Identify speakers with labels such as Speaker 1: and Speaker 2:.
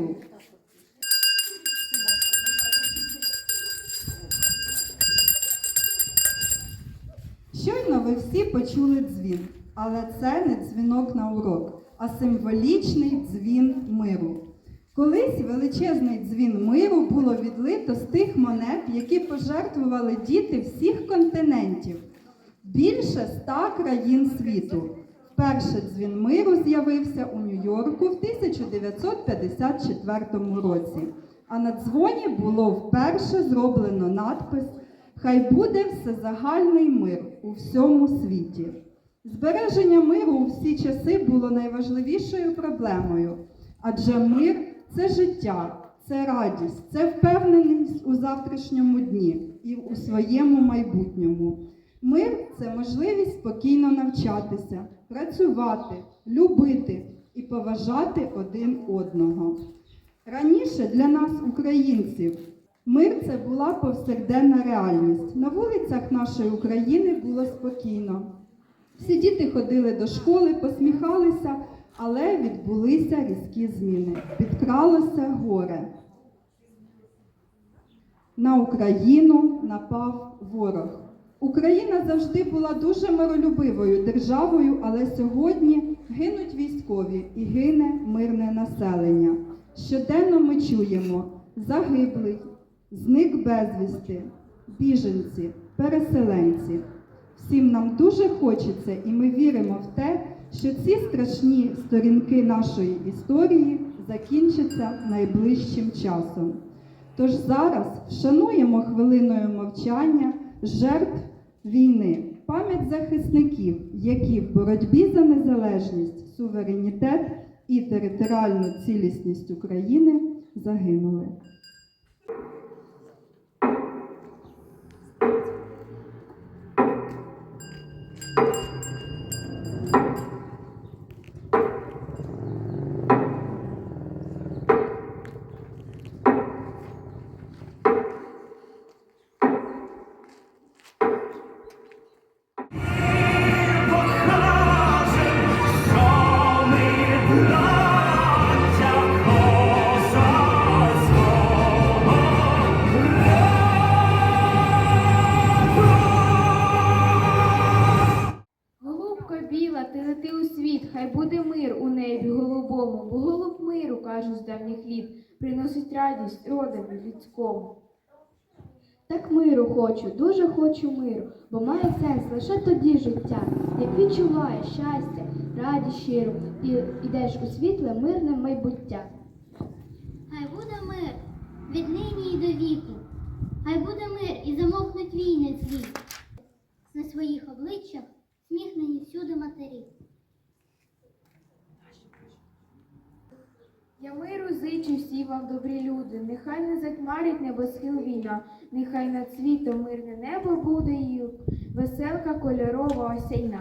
Speaker 1: день. Щойно ви всі почули дзвін, але це не дзвінок на урок, а символічний дзвін миру. Колись величезний дзвін миру було відлито з тих монет, які пожертвували діти всіх континентів. Більше ста країн світу. Вперше дзвін миру з'явився у Нью-Йорку в 1954 році. А на дзвоні було вперше зроблено надпис Хай буде всезагальний мир у всьому світі. Збереження миру у всі часи було найважливішою проблемою, адже мир це життя, це радість, це впевненість у завтрашньому дні і у своєму майбутньому. Мир це можливість спокійно навчатися, працювати, любити і поважати один одного. Раніше для нас, українців, мир це була повсякденна реальність. На вулицях нашої України було спокійно. Всі діти ходили до школи, посміхалися, але відбулися різкі зміни. Підкралося горе. На Україну напав ворог. Україна завжди була дуже миролюбивою державою, але сьогодні гинуть військові і гине мирне населення. Щоденно ми чуємо загиблий, зник безвісти, біженці, переселенці. Всім нам дуже хочеться, і ми віримо в те, що ці страшні сторінки нашої історії закінчаться найближчим часом. Тож зараз вшануємо хвилиною мовчання жертв війни, пам'ять захисників, які в боротьбі за незалежність, суверенітет і територіальну цілісність України загинули.
Speaker 2: Небі голубому, бо голуб миру, кажуть з давніх літ, приносить радість родові людському. Так миру хочу, дуже хочу миру, бо має сенс лише тоді життя, як відчуває щастя, радість щиру, і ідеш у світле мирне майбуття.
Speaker 3: Хай буде мир від нині і до віку. Хай буде мир і замовкнуть війни злі. На своїх обличчях сміхнені всюди матері.
Speaker 2: Я миру зичу всі вам, добрі люди, нехай не затьмарить небосхил війна, нехай над світом мирне небо буде і веселка кольорова осяйна.